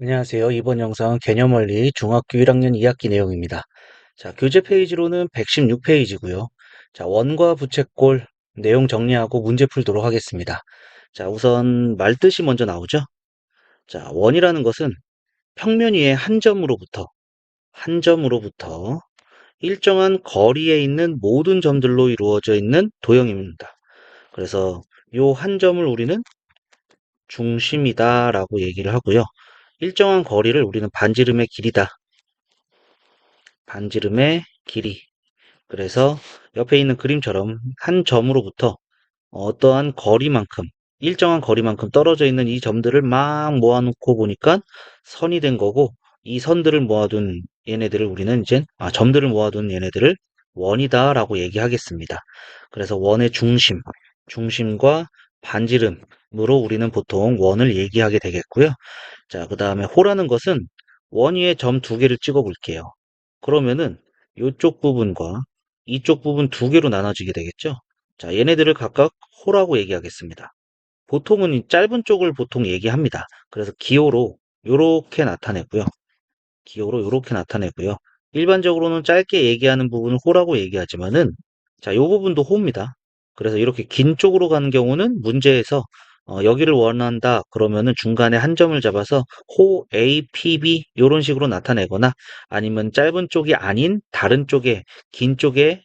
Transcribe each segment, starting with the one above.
안녕하세요. 이번 영상은 개념 원리 중학교 1학년 2학기 내용입니다. 자, 교재 페이지로는 116페이지고요. 자, 원과 부채꼴 내용 정리하고 문제 풀도록 하겠습니다. 자, 우선 말뜻이 먼저 나오죠. 자, 원이라는 것은 평면 위에 한 점으로부터 한 점으로부터 일정한 거리에 있는 모든 점들로 이루어져 있는 도형입니다. 그래서 요 한 점을 우리는 중심이다 라고 얘기를 하고요. 일정한 거리를 우리는 반지름의 길이다. 반지름의 길이. 그래서 옆에 있는 그림처럼 한 점으로부터 어떠한 거리만큼, 일정한 거리만큼 떨어져 있는 이 점들을 막 모아놓고 보니까 선이 된 거고, 이 선들을 모아둔 얘네들을 우리는 이제, 아, 점들을 모아둔 얘네들을 원이다 라고 얘기하겠습니다. 그래서 원의 중심, 중심과 반지름 으로 우리는 보통 원을 얘기하게 되겠고요. 자, 그 다음에 호라는 것은 원 위에 점 두 개를 찍어 볼게요. 그러면은 이쪽 부분과 이쪽 부분 두 개로 나눠지게 되겠죠? 자, 얘네들을 각각 호라고 얘기하겠습니다. 보통은 이 짧은 쪽을 보통 얘기합니다. 그래서 기호로 요렇게 나타내고요. 기호로 요렇게 나타내고요. 일반적으로는 짧게 얘기하는 부분을 호라고 얘기하지만은 자, 요 부분도 호입니다. 그래서 이렇게 긴 쪽으로 가는 경우는 문제에서 어, 여기를 원한다 그러면은 중간에 한 점을 잡아서 호 A, P, B 이런 식으로 나타내거나 아니면 짧은 쪽이 아닌 다른 쪽에 긴 쪽에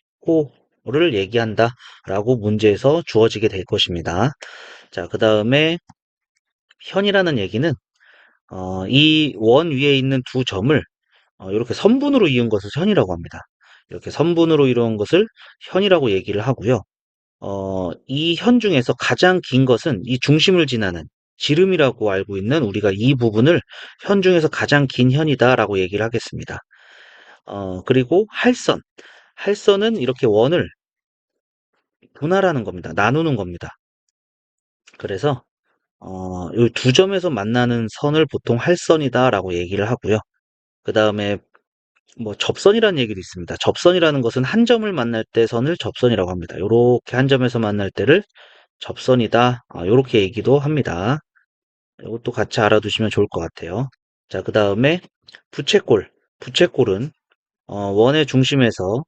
호를 얘기한다 라고 문제에서 주어지게 될 것입니다. 자, 그 다음에 현이라는 얘기는 어, 이 원 위에 있는 두 점을 어, 이렇게 선분으로 이은 것을 현이라고 합니다. 이렇게 선분으로 이루은 것을 현이라고 얘기를 하고요. 어, 이 현 중에서 가장 긴 것은 이 중심을 지나는 지름이라고 알고 있는 우리가 이 부분을 현 중에서 가장 긴 현이다라고 얘기를 하겠습니다. 어, 그리고 할선. 할선은 이렇게 원을 분할하는 겁니다. 나누는 겁니다. 그래서 어, 이 두 점에서 만나는 선을 보통 할선이다라고 얘기를 하고요. 그 다음에 뭐 접선이라는 얘기도 있습니다. 접선이라는 것은 한 점을 만날 때 선을 접선이라고 합니다. 이렇게 한 점에서 만날 때를 접선이다. 이렇게 얘기도 합니다. 이것도 같이 알아두시면 좋을 것 같아요. 자, 그 다음에 부채꼴. 부채꼴은 어, 원의 중심에서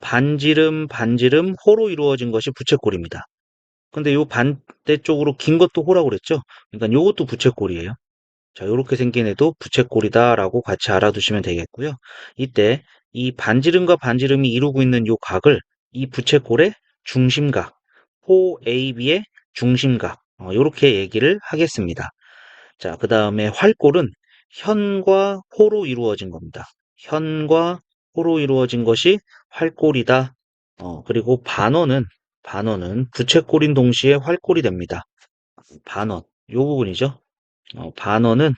반지름, 반지름, 호로 이루어진 것이 부채꼴입니다. 근데 요 반대쪽으로 긴 것도 호라고 그랬죠? 그러니까 요것도 부채꼴이에요. 자, 이렇게 생긴 애도 부채꼴이다라고 같이 알아두시면 되겠고요. 이때 이 반지름과 반지름이 이루고 있는 요 각을 이 부채꼴의 중심각, 호 AB의 중심각, 어, 이렇게 얘기를 하겠습니다. 자, 그 다음에 활꼴은 현과 호로 이루어진 겁니다. 현과 호로 이루어진 것이 활꼴이다. 어, 그리고 반원은 반원은 부채꼴인 동시에 활꼴이 됩니다. 반원, 요 부분이죠. 어, 반원은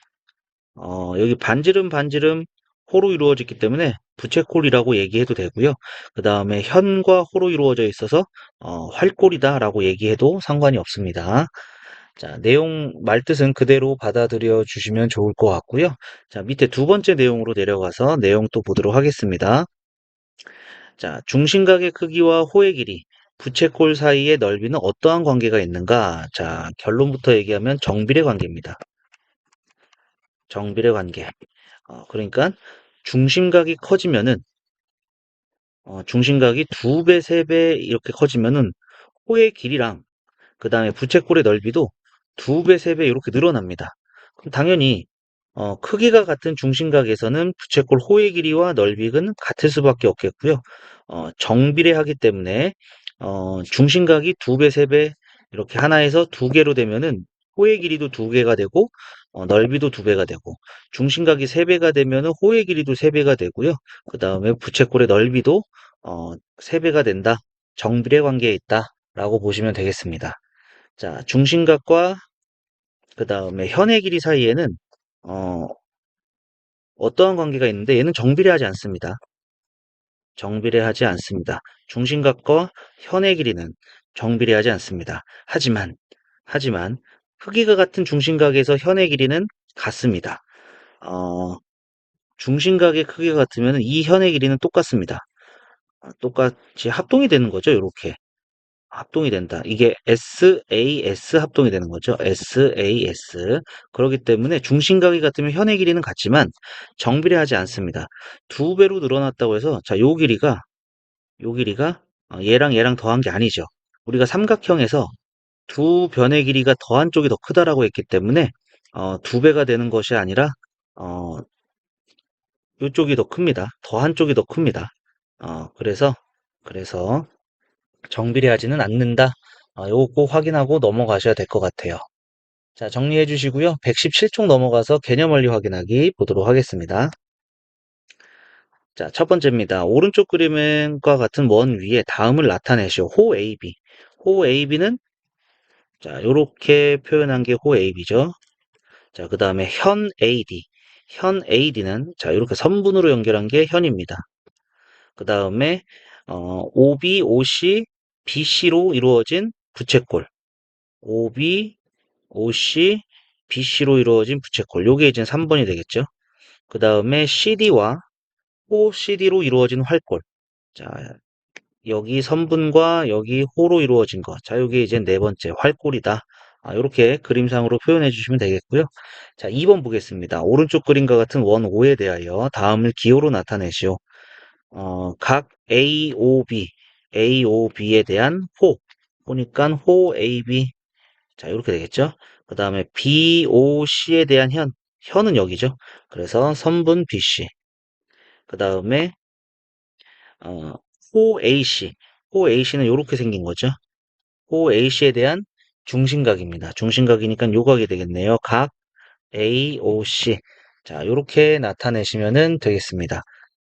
어, 여기 반지름 반지름 호로 이루어졌기 때문에 부채꼴이라고 얘기해도 되고요. 그 다음에 현과 호로 이루어져 있어서 어, 활꼴이다라고 얘기해도 상관이 없습니다. 자, 내용 말뜻은 그대로 받아들여 주시면 좋을 것 같고요. 자, 밑에 두 번째 내용으로 내려가서 내용 또 보도록 하겠습니다. 자, 중심각의 크기와 호의 길이, 부채꼴 사이의 넓이는 어떠한 관계가 있는가? 자, 결론부터 얘기하면 정비례 관계입니다. 정비례 관계. 어, 그러니까 중심각이 커지면은 어, 중심각이 두 배, 세 배 이렇게 커지면은 호의 길이랑 그 다음에 부채꼴의 넓이도 두 배, 세 배 이렇게 늘어납니다. 그럼 당연히 어, 크기가 같은 중심각에서는 부채꼴 호의 길이와 넓이는 같을 수밖에 없겠고요. 어, 정비례하기 때문에 어, 중심각이 두 배, 세 배 이렇게 하나에서 두 개로 되면은 호의 길이도 두 개가 되고 어, 넓이도 두 배가 되고 중심각이 세 배가 되면은 호의 길이도 세 배가 되고요. 그 다음에 부채꼴의 넓이도 어, 세 배가 된다. 정비례 관계에 있다라고 보시면 되겠습니다. 자, 중심각과 그 다음에 현의 길이 사이에는 어, 어떠한 관계가 있는데 얘는 정비례하지 않습니다. 정비례하지 않습니다. 중심각과 현의 길이는 정비례하지 않습니다. 하지만 하지만 크기가 같은 중심각에서 현의 길이는 같습니다. 어, 중심각의 크기가 같으면 이 현의 길이는 똑같습니다. 아, 똑같이 합동이 되는 거죠. 이렇게 합동이 된다. 이게 SAS 합동이 되는 거죠. SAS. 그렇기 때문에 중심각이 같으면 현의 길이는 같지만 정비례하지 않습니다. 두 배로 늘어났다고 해서 자, 요 길이가 요 길이가 어, 얘랑 얘랑 더한 게 아니죠. 우리가 삼각형에서 두 변의 길이가 더한 쪽이 더 크다라고 했기 때문에 어, 두 배가 되는 것이 아니라 어, 이쪽이 더 큽니다. 더한 쪽이 더 큽니다. 어, 그래서 그래서 정비례하지는 않는다. 어, 요거 꼭 확인하고 넘어가셔야 될 것 같아요. 자, 정리해 주시고요. 117쪽 넘어가서 개념 원리 확인하기 보도록 하겠습니다. 자, 첫 번째입니다. 오른쪽 그림과 같은 원 위에 다음을 나타내시오. 호 AB. 호 AB는 자, 요렇게 표현한 게 호 AB죠. 자, 그 다음에 현 AD. 현 AD는 자, 이렇게 선분으로 연결한 게 현입니다. 그 다음에 어, OB, OC, BC로 이루어진 부채꼴. OB, OC, BC로 이루어진 부채꼴. 요게 이제 3번이 되겠죠. 그 다음에 CD와 OCD로 이루어진 활꼴. 자, 여기 선분과 여기 호로 이루어진 거. 자, 요게 이제 네 번째 활꼴이다. 아, 이렇게 그림상으로 표현해 주시면 되겠고요. 자, 2번 보겠습니다. 오른쪽 그림과 같은 원 5에 대하여 다음을 기호로 나타내시오. 어, 각 AOB, AOB에 대한 호. 보니까 호 AB. 자, 이렇게 되겠죠. 그 다음에 BOC에 대한 현. 현은 여기죠. 그래서 선분 BC. 그 다음에 어, 호 AC. 호 AC는 이렇게 생긴 거죠. 호 AC에 대한 중심각입니다. 중심각이니까 요각이 되겠네요. 각 AOC. 자, 이렇게 나타내시면 되겠습니다.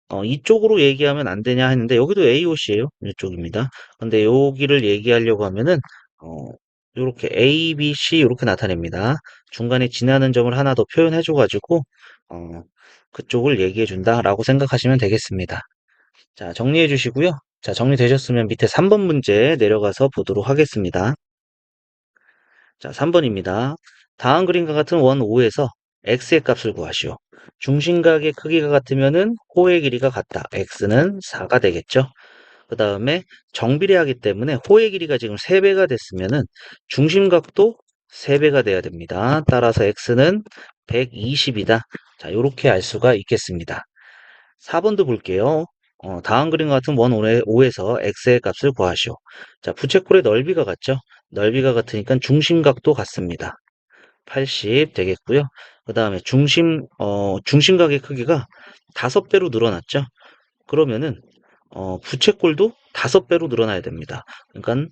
어, 이쪽으로 얘기하면 안 되냐 했는데 여기도 AOC예요. 이쪽입니다. 근데 여기를 얘기하려고 하면은 어, 이렇게 A, B, C 이렇게 나타냅니다. 중간에 지나는 점을 하나 더 표현해 줘가지고 어, 그쪽을 얘기해 준다라고 생각하시면 되겠습니다. 자, 정리해 주시고요. 자, 정리되셨으면 밑에 3번 문제 내려가서 보도록 하겠습니다. 자, 3번입니다. 다음 그림과 같은 원 5에서 x의 값을 구하시오. 중심각의 크기가 같으면은 호의 길이가 같다. x는 4가 되겠죠. 그 다음에 정비례하기 때문에 호의 길이가 지금 3배가 됐으면은 중심각도 3배가 돼야 됩니다. 따라서 x는 120이다. 자, 이렇게 알 수가 있겠습니다. 4번도 볼게요. 어, 다음 그림과 같은 원 5에서 x의 값을 구하시오. 자, 부채꼴의 넓이가 같죠? 넓이가 같으니까 중심각도 같습니다. 80 되겠고요. 그 다음에 중심, 어, 중심각의 크기가 5배로 늘어났죠? 그러면은, 어, 부채꼴도 5배로 늘어나야 됩니다. 그러니까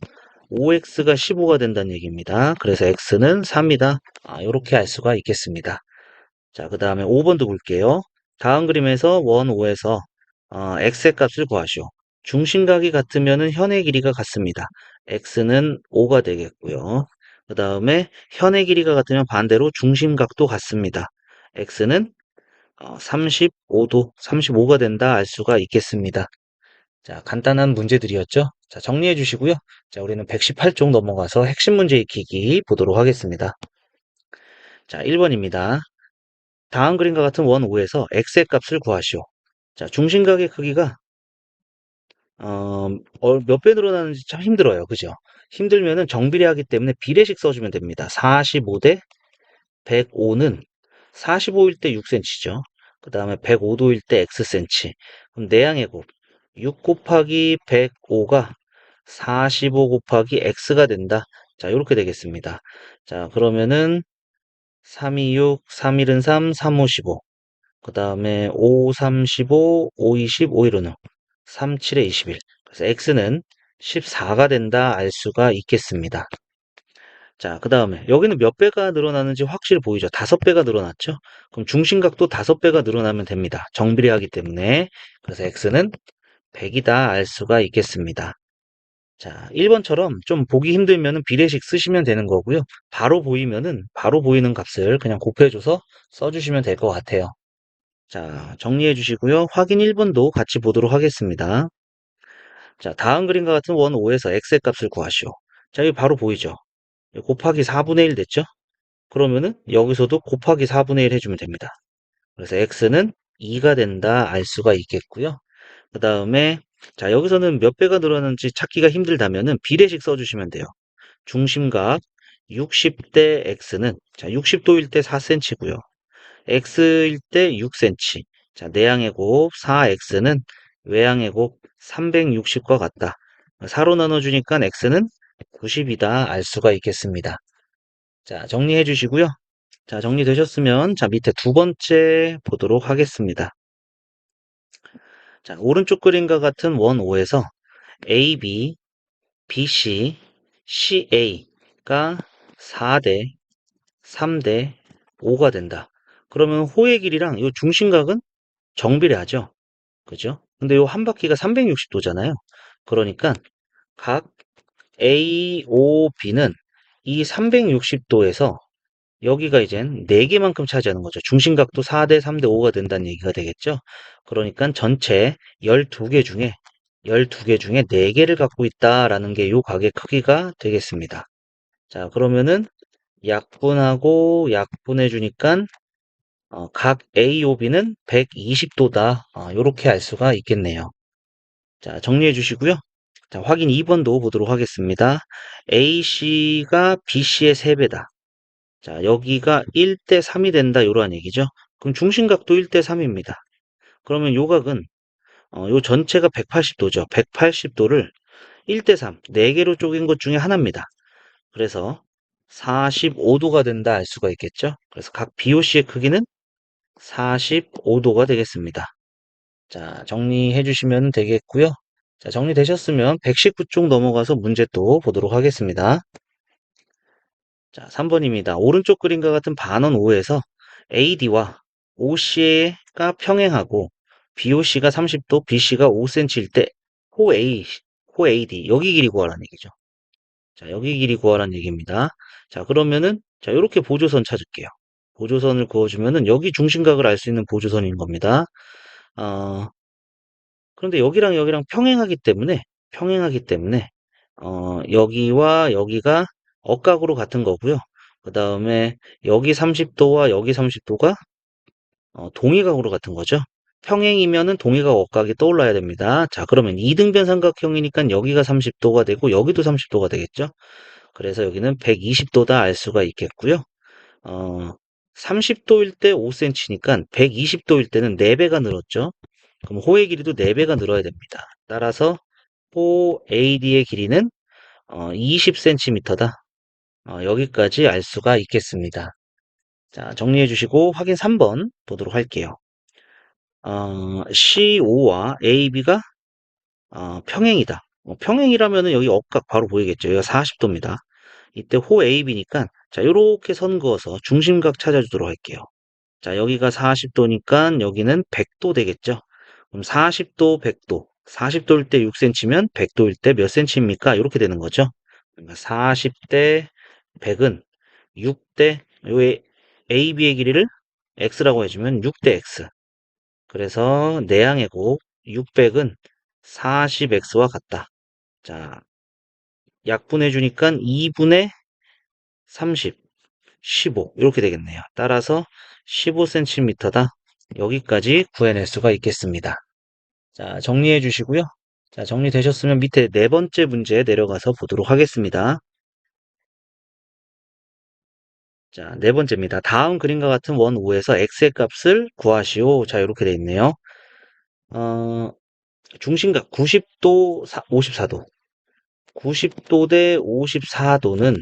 5x가 15가 된다는 얘기입니다. 그래서 x는 3이다. 아, 이렇게 알 수가 있겠습니다. 자, 그 다음에 5번도 볼게요. 다음 그림에서 원 5에서 어, x의 값을 구하시오. 중심각이 같으면 현의 길이가 같습니다. x는 5가 되겠고요. 그 다음에 현의 길이가 같으면 반대로 중심각도 같습니다. x는 어, 35도, 35가 된다 알 수가 있겠습니다. 자, 간단한 문제들이었죠. 자, 정리해 주시고요. 자, 우리는 118쪽 넘어가서 핵심 문제 익히기 보도록 하겠습니다. 자, 1번입니다. 다음 그림과 같은 원 5에서 x의 값을 구하시오. 자, 중심각의 크기가 어, 어, 몇 배 늘어나는지 참 힘들어요. 그죠? 힘들면은 정비례하기 때문에 비례식 써주면 됩니다. 45대 105는 45일 때 6cm죠. 그 다음에 105도일 때 xcm. 그럼 내양의 곱. 6 곱하기 105가 45 곱하기 x가 된다. 자, 이렇게 되겠습니다. 자, 그러면은 326, 3일은 3, 3, 5, 15. 그 다음에 5, 3, 15, 5, 20, 5, 1은 3, 7에 21. 그래서 x는 14가 된다 알 수가 있겠습니다. 자, 그 다음에 여기는 몇 배가 늘어나는지 확실히 보이죠? 다섯 배가 늘어났죠? 그럼 중심각도 다섯 배가 늘어나면 됩니다. 정비례하기 때문에. 그래서 x는 100이다 알 수가 있겠습니다. 자, 1번처럼 좀 보기 힘들면 비례식 쓰시면 되는 거고요. 바로 보이면은 바로 보이는 값을 그냥 곱해줘서 써주시면 될 것 같아요. 자, 정리해 주시고요. 확인 1번도 같이 보도록 하겠습니다. 자, 다음 그림과 같은 원 5에서 x의 값을 구하시오. 자, 여기 바로 보이죠? 곱하기 4분의 1 됐죠? 그러면은 여기서도 곱하기 4분의 1 해주면 됩니다. 그래서 x는 2가 된다 알 수가 있겠고요. 그 다음에 자, 여기서는 몇 배가 늘어나는지 찾기가 힘들다면은 비례식 써주시면 돼요. 중심각 60대 x는 자 60도일 때 4cm고요. X일 때 6cm. 자, 내항의 곱 4x는 외항의 곱 360과 같다. 4로 나눠주니까 x는 90이다 알 수가 있겠습니다. 자, 정리해 주시고요. 자, 정리되셨으면 자, 밑에 두 번째 보도록 하겠습니다. 자, 오른쪽 그림과 같은 원 5에서 AB, BC, CA가 4대 3대 5가 된다. 그러면 호의 길이랑 이 중심각은 정비례하죠. 그죠? 근데 요 한 바퀴가 360도잖아요. 그러니까 각 A, O, B는 이 360도에서 여기가 이젠 4개만큼 차지하는 거죠. 중심각도 4대 3대 5가 된다는 얘기가 되겠죠. 그러니까 전체 12개 중에 12개 중에 4개를 갖고 있다라는 게 요 각의 크기가 되겠습니다. 자, 그러면은 약분하고 약분해 주니까 어, 각 A, O, B는 120도다. 어, 이렇게 알 수가 있겠네요. 자, 정리해 주시고요. 자, 확인 2번도 보도록 하겠습니다. AC가 BC의 3배다. 자, 여기가 1대 3이 된다. 이러한 얘기죠. 그럼 중심각도 1대 3입니다. 그러면 요 각은 어, 요 전체가 180도죠. 180도를 1대 3, 4개로 쪼갠 것 중에 하나입니다. 그래서 45도가 된다 알 수가 있겠죠. 그래서 각 BOC의 크기는 45도가 되겠습니다. 자, 정리해 주시면 되겠고요. 자, 정리되셨으면 119쪽 넘어가서 문제 또 보도록 하겠습니다. 자, 3번입니다. 오른쪽 그림과 같은 반원 5에서 AD와 OC가 평행하고 BOC가 30도, BC가 5cm일 때 호 A, 호 AD 여기 길이 구하라는 얘기죠. 자, 여기 길이 구하라는 얘기입니다. 자, 그러면은 자, 이렇게 보조선 찾을게요. 보조선을 그어주면은 여기 중심각을 알 수 있는 보조선인 겁니다. 어, 그런데 여기랑 여기랑 평행하기 때문에 평행하기 때문에 어, 여기와 여기가 억각으로 같은 거고요. 그 다음에 여기 30도와 여기 30도가 어, 동의각으로 같은 거죠. 평행이면은 동의각 억각이 떠올라야 됩니다. 자, 그러면 이등변 삼각형이니까 여기가 30도가 되고 여기도 30도가 되겠죠. 그래서 여기는 120도다 알 수가 있겠고요. 어, 30도일 때 5cm니까 120도일 때는 4배가 늘었죠. 그럼 호의 길이도 4배가 늘어야 됩니다. 따라서 호 AD의 길이는 어, 20cm다. 어, 여기까지 알 수가 있겠습니다. 자, 정리해 주시고 확인 3번 보도록 할게요. 어, C5와 AB가 어, 평행이다. 어, 평행이라면 여기 억각 바로 보이겠죠. 여기가 40도입니다. 이때 호 AB니까 자, 요렇게 선 그어서 중심각 찾아주도록 할게요. 자, 여기가 40도니까 여기는 100도 되겠죠. 그럼 40도, 100도. 40도일 때 6cm면 100도일 때 몇 cm입니까? 이렇게 되는 거죠. 그러니까 40대 100은 6대 요 AB의 길이를 x라고 해주면 6대 x. 그래서 내항의 곱 600은 40x와 같다. 자, 약분해 주니까 2분의 30, 15 이렇게 되겠네요. 따라서 15cm다. 여기까지 구해낼 수가 있겠습니다. 자, 정리해 주시고요. 자, 정리되셨으면 밑에 네 번째 문제 내려가서 보도록 하겠습니다. 자, 네 번째입니다. 다음 그림과 같은 원 5에서 x의 값을 구하시오. 자, 이렇게 돼 있네요. 어, 중심각 90도, 54도. 90도 대 54도는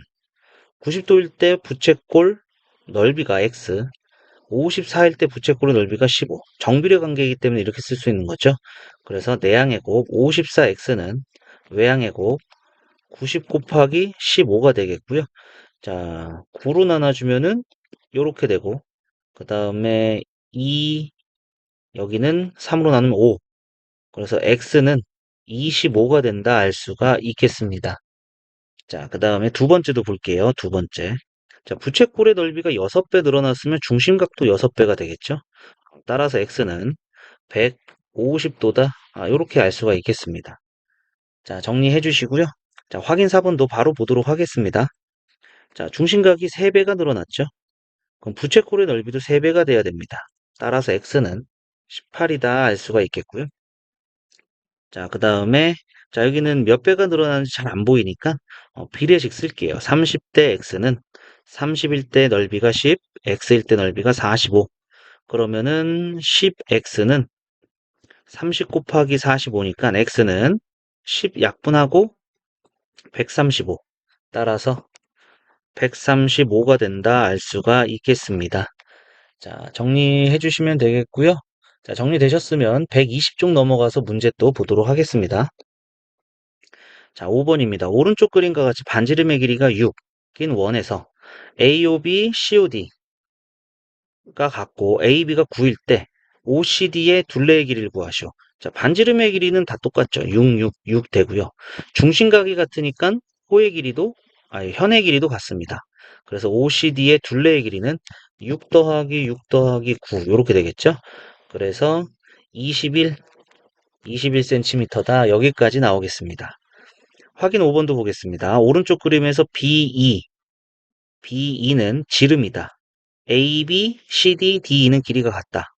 90도일 때 부채꼴 넓이가 x, 54일 때 부채꼴의 넓이가 15. 정비례 관계이기 때문에 이렇게 쓸 수 있는 거죠. 그래서 내항의 곱 54x는 외항의 곱 90 곱하기 15가 되겠고요. 자, 9로 나눠주면은 이렇게 되고 그 다음에 2 여기는 3으로 나누면 5. 그래서 x는 25가 된다 알 수가 있겠습니다. 자, 그 다음에 두 번째도 볼게요. 두 번째. 자, 부채꼴의 넓이가 6배 늘어났으면 중심각도 6배가 되겠죠? 따라서 x는 150도다. 아, 이렇게 알 수가 있겠습니다. 자, 정리해 주시고요. 자, 확인 4번도 바로 보도록 하겠습니다. 자, 중심각이 3배가 늘어났죠? 그럼 부채꼴의 넓이도 3배가 돼야 됩니다. 따라서 x는 18이다 알 수가 있겠고요. 자, 그 다음에, 자, 여기는 몇 배가 늘어나는지 잘 안 보이니까, 어, 비례식 쓸게요. 30대 x는 31대 넓이가 10, x일 때 넓이가 45. 그러면은 10x는 30 곱하기 45니까 x는 10 약분하고 135. 따라서 135가 된다 알 수가 있겠습니다. 자, 정리해 주시면 되겠고요. 자, 정리되셨으면 120쪽 넘어가서 문제 또 보도록 하겠습니다. 자, 5번입니다. 오른쪽 그림과 같이 반지름의 길이가 6인 원에서 AOB, COD가 같고 AB가 9일 때 OCD의 둘레의 길이를 구하시오. 자, 반지름의 길이는 다 똑같죠. 6, 6, 6 되고요. 중심각이 같으니까 호의 길이도, 아니, 현의 길이도 같습니다. 그래서 OCD의 둘레의 길이는 6 더하기 6 더하기 9 이렇게 되겠죠. 그래서 21, 21cm다. 여기까지 나오겠습니다. 확인 5번도 보겠습니다. 오른쪽 그림에서 BE, BE는 지름이다. AB, CD, DE는 길이가 같다.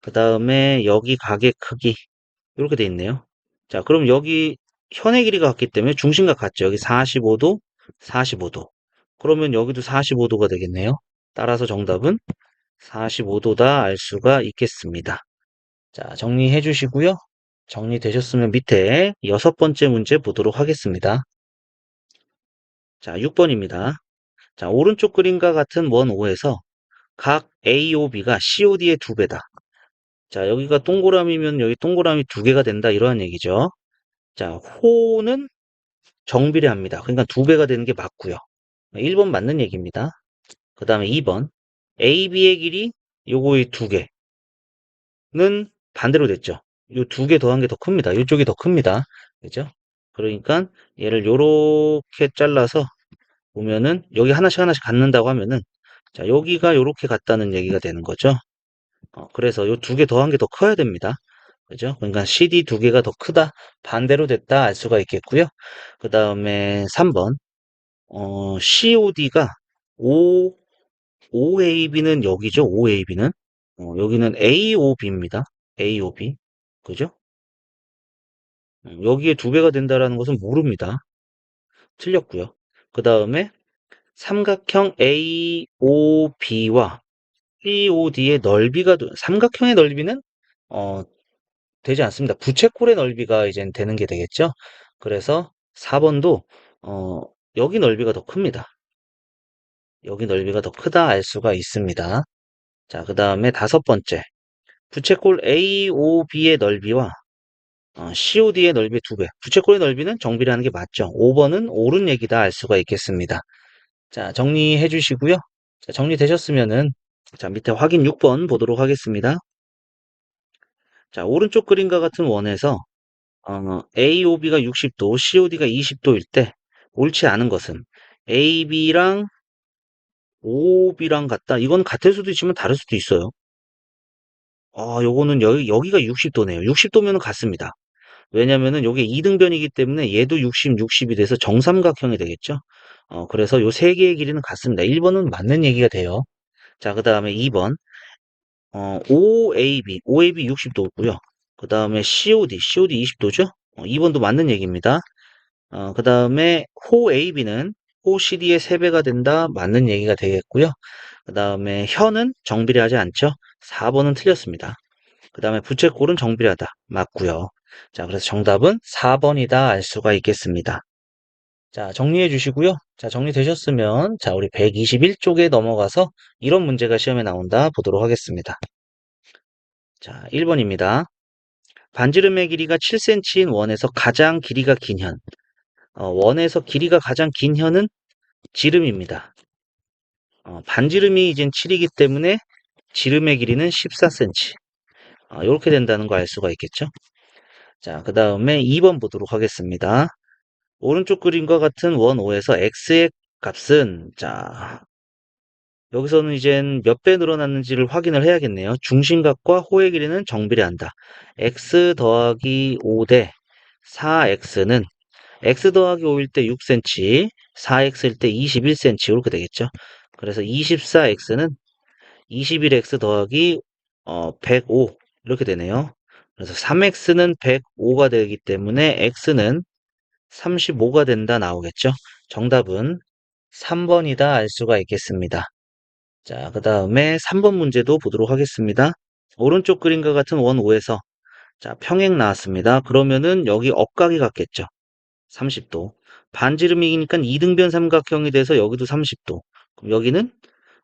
그 다음에 여기 각의 크기 이렇게 돼 있네요. 자, 그럼 여기 현의 길이가 같기 때문에 중심각 같죠. 여기 45도, 45도. 그러면 여기도 45도가 되겠네요. 따라서 정답은 45도다 알 수가 있겠습니다. 자, 정리해 주시고요. 정리되셨으면 밑에 여섯 번째 문제 보도록 하겠습니다. 자, 6번입니다. 자, 오른쪽 그림과 같은 원 5에서 각 AOB가 COD의 두 배다. 자, 여기가 동그라미면 여기 동그라미 두 개가 된다. 이러한 얘기죠. 자, 호는 정비례합니다. 그러니까 두 배가 되는 게 맞고요. 1번 맞는 얘기입니다. 그 다음에 2번 AB의 길이 요거의 두 개는 반대로 됐죠. 요 두 개 더한 게 더 큽니다. 이쪽이 더 큽니다. 그죠? 그러니까 얘를 요렇게 잘라서 보면은 여기 하나씩 하나씩 갖는다고 하면은 자 여기가 요렇게 같다는 얘기가 되는 거죠. 어, 그래서 요 두 개 더한 게 더 커야 됩니다. 그죠? 그러니까 CD 두 개가 더 크다. 반대로 됐다 알 수가 있겠고요. 그 다음에 3번 어, COD가 O, OAB는 여기죠. OAB는 어, 여기는 AOB입니다. AOB 그죠? 음, 여기에 두 배가 된다라는 것은 모릅니다. 틀렸고요. 그 다음에 삼각형 AOB와 COD의 넓이가 삼각형의 넓이는 어, 되지 않습니다. 부채꼴의 넓이가 이제 되는 게 되겠죠. 그래서 4번도 어, 여기 넓이가 더 큽니다. 여기 넓이가 더 크다 알 수가 있습니다. 자, 그 다음에 다섯 번째 부채꼴 AOB의 넓이와 어, COD의 넓이 두 배. 부채꼴의 넓이는 정비라는 게 맞죠. 5번은 옳은 얘기다 알 수가 있겠습니다. 자, 정리해 주시고요. 자, 정리되셨으면은 자, 밑에 확인 6번 보도록 하겠습니다. 자, 오른쪽 그림과 같은 원에서 어, AOB가 60도, COD가 20도일 때 옳지 않은 것은 AB랑 OB랑 같다. 이건 같을 수도 있지만 다를 수도 있어요. 아, 요거는 여기, 여기가 60도네요. 60도면 같습니다. 왜냐면은 요게 이등변이기 때문에 얘도 60, 60이 돼서 정삼각형이 되겠죠. 어, 그래서 요 세 개의 길이는 같습니다. 1번은 맞는 얘기가 돼요. 자, 그 다음에 2번. 어, OAB, OAB 60도고요. 그 다음에 COD, COD 20도죠. 어, 2번도 맞는 얘기입니다. 어, 그 다음에 호 AB는 호 CD의 3배가 된다. 맞는 얘기가 되겠고요. 그 다음에 현은 정비례하지 않죠. 4번은 틀렸습니다. 그 다음에 부채꼴은 정비례하다. 맞고요. 자, 그래서 정답은 4번이다 알 수가 있겠습니다. 자, 정리해 주시고요. 자, 정리되셨으면 자, 우리 121쪽에 넘어가서 이런 문제가 시험에 나온다 보도록 하겠습니다. 자, 1번입니다. 반지름의 길이가 7cm인 원에서 가장 길이가 긴 현. 어, 원에서 길이가 가장 긴 현은 지름입니다. 어, 반지름이 이젠 7이기 때문에 지름의 길이는 14cm. 어, 이렇게 된다는 거 알 수가 있겠죠? 자, 그 다음에 2번 보도록 하겠습니다. 오른쪽 그림과 같은 원 5에서 x의 값은 자 여기서는 이젠 몇 배 늘어났는지를 확인을 해야겠네요. 중심각과 호의 길이는 정비례한다. x 더하기 5 대 4x는 x 더하기 5일 때 6cm, 4x일 때 21cm 이렇게 되겠죠. 그래서 24x는 21x 더하기 어, 105 이렇게 되네요. 그래서 3x는 105가 되기 때문에 x는 35가 된다 나오겠죠. 정답은 3번이다 알 수가 있겠습니다. 자, 그 다음에 3번 문제도 보도록 하겠습니다. 오른쪽 그림과 같은 원 5에서 자, 평행 나왔습니다. 그러면은 여기 억각이 같겠죠. 30도. 반지름이니까 이등변 삼각형이 돼서 여기도 30도. 그럼 여기는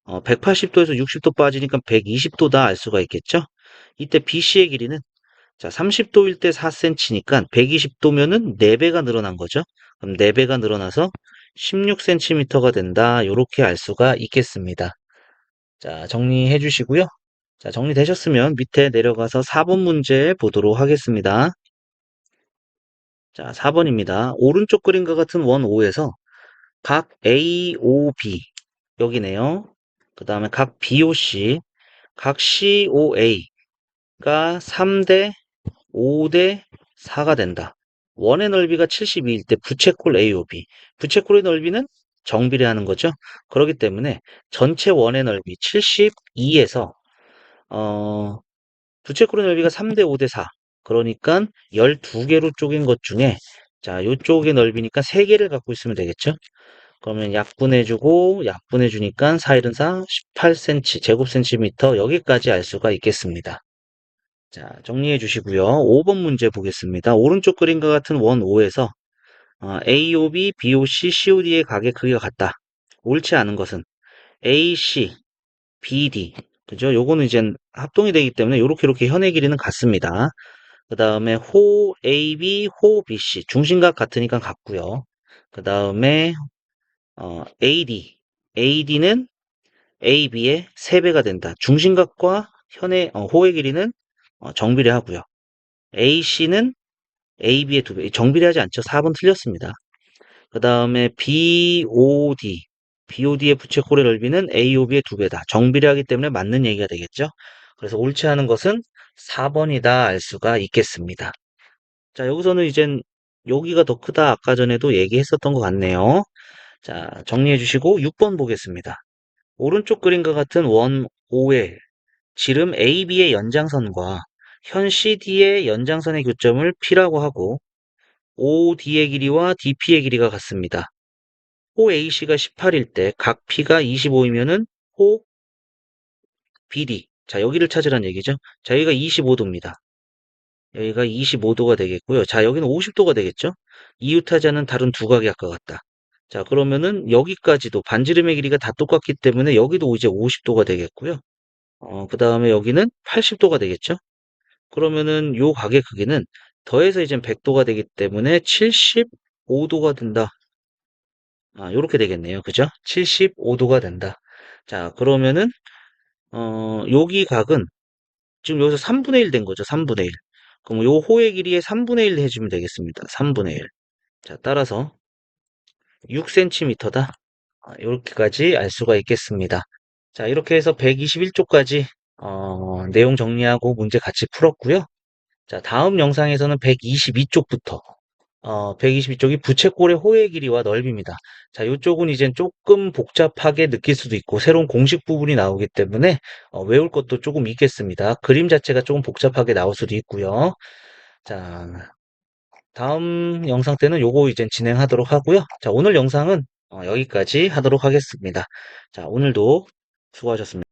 180도에서 60도 빠지니까 120도다 알 수가 있겠죠. 이때 BC의 길이는 자 30도일 때 4cm니까 120도면은 4배가 늘어난 거죠. 그럼 4배가 늘어나서 16cm가 된다. 이렇게 알 수가 있겠습니다. 자 정리해 주시고요. 자 정리되셨으면 밑에 내려가서 4번 문제 보도록 하겠습니다. 자 4번입니다. 오른쪽 그림과 같은 원 5에서 각 AOB 여기네요. 그 다음에 각 BOC, 각 COA가 3대 5대 4가 된다. 원의 넓이가 72일 때 부채꼴 AOB. 부채꼴의 넓이는 정비례 하는 거죠. 그렇기 때문에 전체 원의 넓이 72에서 어, 부채꼴의 넓이가 3대 5대 4. 그러니까 12개로 쪼갠 것 중에 자, 요쪽의 넓이니까 3개를 갖고 있으면 되겠죠. 그러면 약분해주고 약분해주니까 4 1은 4, 18cm, 제곱센티미터 여기까지 알 수가 있겠습니다. 자, 정리해 주시고요. 5번 문제 보겠습니다. 오른쪽 그림과 같은 원 5에서 어, AOB, BOC, COD의 가게 크기가 같다. 옳지 않은 것은 AC, BD, 그죠? 요거는 이제 합동이 되기 때문에 이렇게 이렇게 현의 길이는 같습니다. 그 다음에 호 AB, 호 BC 중심각 같으니까 같고요. 그 다음에 어, AD, AD는 AB의 3배가 된다. 중심각과 현의 어, 호의 길이는 어, 정비례하고요. AC는 AB의 2배. 정비례하지 않죠. 4번 틀렸습니다. 그 다음에 BOD, BOD의 부채꼴의 넓이는 AOB의 2배다. 정비례하기 때문에 맞는 얘기가 되겠죠. 그래서 옳지 않은 것은 4번이다 알 수가 있겠습니다. 자, 여기서는 이젠 여기가 더 크다. 아까 전에도 얘기했었던 것 같네요. 자, 정리해 주시고 6번 보겠습니다. 오른쪽 그림과 같은 원 5의 지름 AB의 연장선과 현 CD의 연장선의 교점을 P라고 하고 OD의 길이와 DP의 길이가 같습니다. 호 AC가 18일 때 각 P가 25이면은 호 BD 자 여기를 찾으란 얘기죠. 자 여기가 25도입니다. 여기가 25도가 되겠고요. 자 여기는 50도가 되겠죠. 이웃하자는 다른 두 각이 아까 같다. 자 그러면은 여기까지도 반지름의 길이가 다 똑같기 때문에 여기도 이제 50도가 되겠고요. 어, 그 다음에 여기는 80도가 되겠죠. 그러면은 요 가게 크기는 더해서 이제 100도가 되기 때문에 75도가 된다. 아, 요렇게 되겠네요. 그죠? 75도가 된다. 자, 그러면은 어, 여기 각은 지금 여기서 3분의 1 된 거죠. 3분의 1. 그럼 요 호의 길이의 3분의 1 해주면 되겠습니다. 3분의 1. 자, 따라서 6cm다. 아, 이렇게까지 알 수가 있겠습니다. 자, 이렇게 해서 121쪽까지 어, 내용 정리하고 문제 같이 풀었고요. 자, 다음 영상에서는 122쪽부터 어, 122쪽이 부채꼴의 호의 길이와 넓이입니다. 자, 이쪽은 이제 조금 복잡하게 느낄 수도 있고 새로운 공식 부분이 나오기 때문에 어, 외울 것도 조금 있겠습니다. 그림 자체가 조금 복잡하게 나올 수도 있고요. 자, 다음 영상 때는 요거 이제 진행하도록 하고요. 자, 오늘 영상은 어, 여기까지 하도록 하겠습니다. 자, 오늘도 수고하셨습니다.